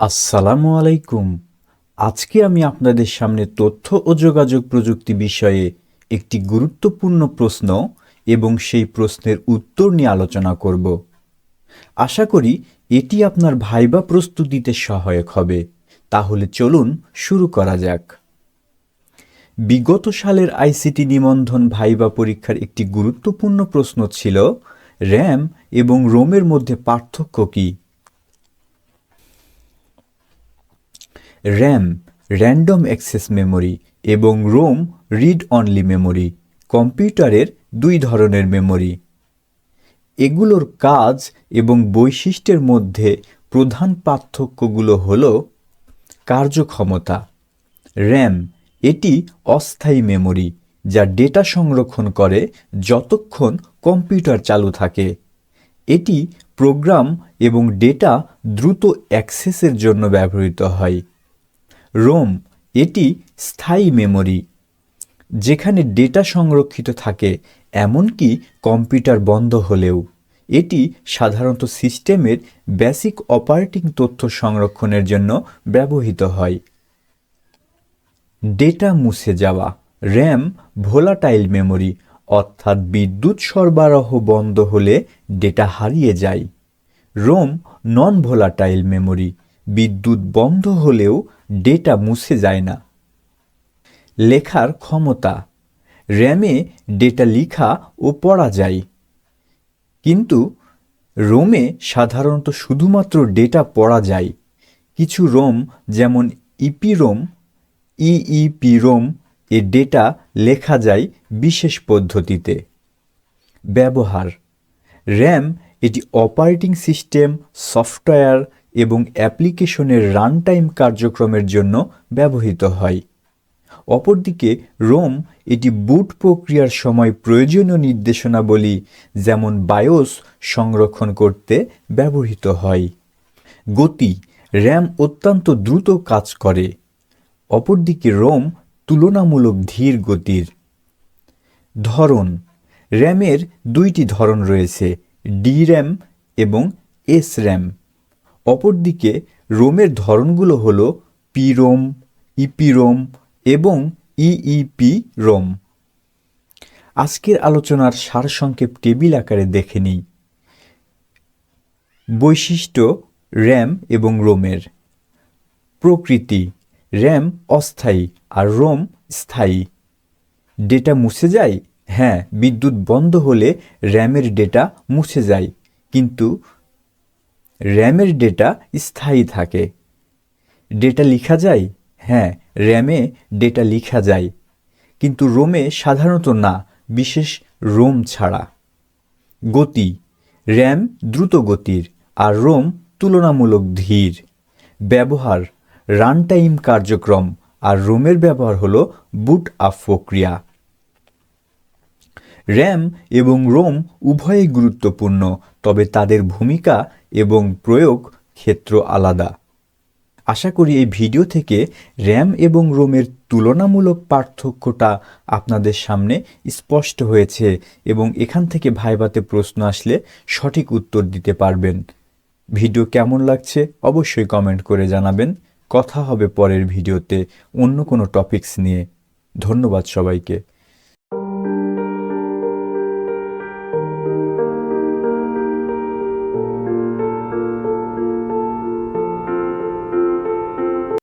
আসসালামু আলাইকুম। আজকে আমি আপনাদের সামনে তথ্য ও যোগাযোগ প্রযুক্তি বিষয়ে একটি গুরুত্বপূর্ণ প্রশ্ন এবং সেই প্রশ্নের উত্তর নিয়ে আলোচনা করব। আশা করি এটি আপনার ভাইবা প্রস্তুতিতে সহায়ক হবে। তাহলে চলুন শুরু করা যাক। বিগত সালের আইসিটি নিবন্ধন ভাইবা পরীক্ষার একটি গুরুত্বপূর্ণ প্রশ্ন ছিল, র্যাম এবং রোমের মধ্যে পার্থক্য কী? র্যাম, র্যান্ডম অ্যাক্সেস মেমোরি এবং রোম রিড অনলি মেমরি, কম্পিউটারের দুই ধরনের মেমরি। এগুলোর কাজ এবং বৈশিষ্ট্যের মধ্যে প্রধান পার্থক্যগুলো হল কার্যক্ষমতা। র্যাম, এটি অস্থায়ী মেমরি যা ডেটা সংরক্ষণ করে যতক্ষণ কম্পিউটার চালু থাকে। এটি প্রোগ্রাম এবং ডেটা দ্রুত অ্যাক্সেসের জন্য ব্যবহৃত হয়। রোম, এটি স্থায়ী মেমরি, যেখানে ডেটা সংরক্ষিত থাকে, এমনকি কম্পিউটার বন্ধ হলেও। এটি সাধারণত সিস্টেমের বেসিক অপারেটিং তথ্য সংরক্ষণের জন্য ব্যবহৃত হয়। ডেটা মুছে যাওয়া, র্যাম ভোলাটাইল মেমরি, অর্থাৎ বিদ্যুৎ সরবরাহ বন্ধ হলে ডেটা হারিয়ে যায়। রোম নন ভোলাটাইল মেমরি বিদ্যুৎ বন্ধ হলেও ডেটা মুছে যায় না। লেখার ক্ষমতা। র্যামে ডেটা লিখা ও পড়া যায়। কিন্তু রোমে সাধারণত শুধুমাত্র ডেটা পড়া যায়। কিছু রোম যেমন E P ROM E E P ROM এ ডেটা লেখা যায় বিশেষ পদ্ধতিতে। ব্যবহার। র্যাম এটি অপারেটিং সিস্টেম, সফটওয়্যার এবং অ্যাপ্লিকেশনের রান টাইম কার্যক্রমের জন্য ব্যবহৃত হয়। অপরদিকে, রোম এটি বুট প্রক্রিয়ার সময় প্রয়োজনীয় নির্দেশনাবলী, যেমন বায়োস, সংরক্ষণ করতে ব্যবহৃত হয়। গতি, র্যাম অত্যন্ত দ্রুত কাজ করে। অপরদিকে, রোম তুলনামূলক ধীর গতির। ধরন, র্যামের দুইটি ধরন রয়েছে, ডি র্যাম এবং এস র্যাম। অপরদিকে রোমের ধরনগুলো হল P ROM E P ROM এবং ইইপি রোম আজকের আলোচনার সারসংক্ষেপ টেবিল আকারে দেখে নিই। বৈশিষ্ট্য, র্যাম এবং রোমের। প্রকৃতি, র্যাম অস্থায়ী আর রোম স্থায়ী। ডেটা মুছে যায়? হ্যাঁ বিদ্যুৎ বন্ধ হলে র্যামের ডেটা মুছে যায়। কিন্তু র্যামের ডেটা স্থায়ী থাকে। ডেটা লিখা যায়? হ্যাঁ র্যামে ডেটা লিখা যায়। কিন্তু রোমে সাধারণত না, বিশেষ রোম ছাড়া। গতি, র্যাম দ্রুত গতির আর রোম তুলনামূলক ধীর। ব্যবহার রান টাইম কার্যক্রম আর রোমের ব্যবহার হলো বুট আপ প্রক্রিয়া। র্যাম এবং রোম উভয়ই গুরুত্বপূর্ণ, তবে তাদের ভূমিকা এবং প্রয়োগ ক্ষেত্র আলাদা। আশা করি এই ভিডিও থেকে র্যাম এবং রোমের তুলনামূলক পার্থক্যটা আপনাদের সামনে স্পষ্ট হয়েছে এবং এখান থেকে ভাইবাতে প্রশ্ন আসলে সঠিক উত্তর দিতে পারবেন। ভিডিও কেমন লাগছে অবশ্যই কমেন্ট করে জানাবেন। কথা হবে পরের ভিডিওতে অন্য কোনো টপিকস নিয়ে। ধন্যবাদ সবাইকে।